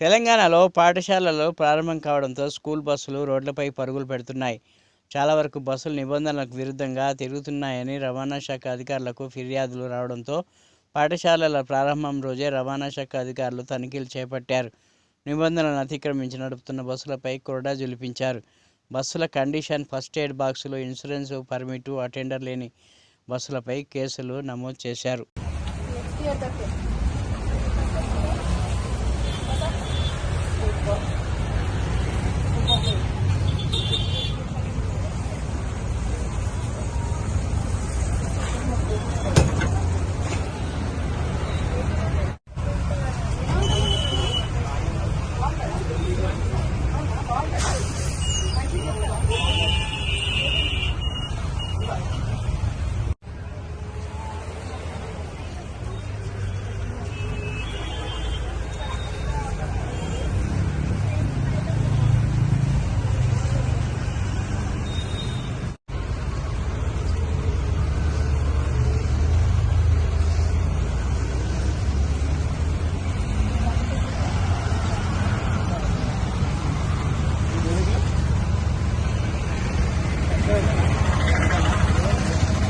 తెలంగాణలో పాఠశాలలు ప్రారంభం కావడంతో స్కూల్ బస్సులు రోడ్లపై పరుగులు పెడుతున్నాయి. చాలా వరకు బస్సులు నిబంధనలకు విరుద్ధంగా తిరుగుతున్నాయని రవాణా శాఖ అధికారులకు ఫిర్యాదులు రావడంతో పాఠశాలల ప్రారంభం రోజే రవాణా శాఖ అధికారులు తనిఖీలు చేపట్టారు. నిబంధనలను అతిక్రమించి నడుపుతున్న బస్సులపై కొరడా జులిపించారు. బస్సుల కండిషన్ ఫస్ట్ ఎయిడ్ బాక్సులు ఇన్సూరెన్స్ పర్మిటు అటెండర్ లేని బస్సులపై కేసులు నమోదు చేశారు.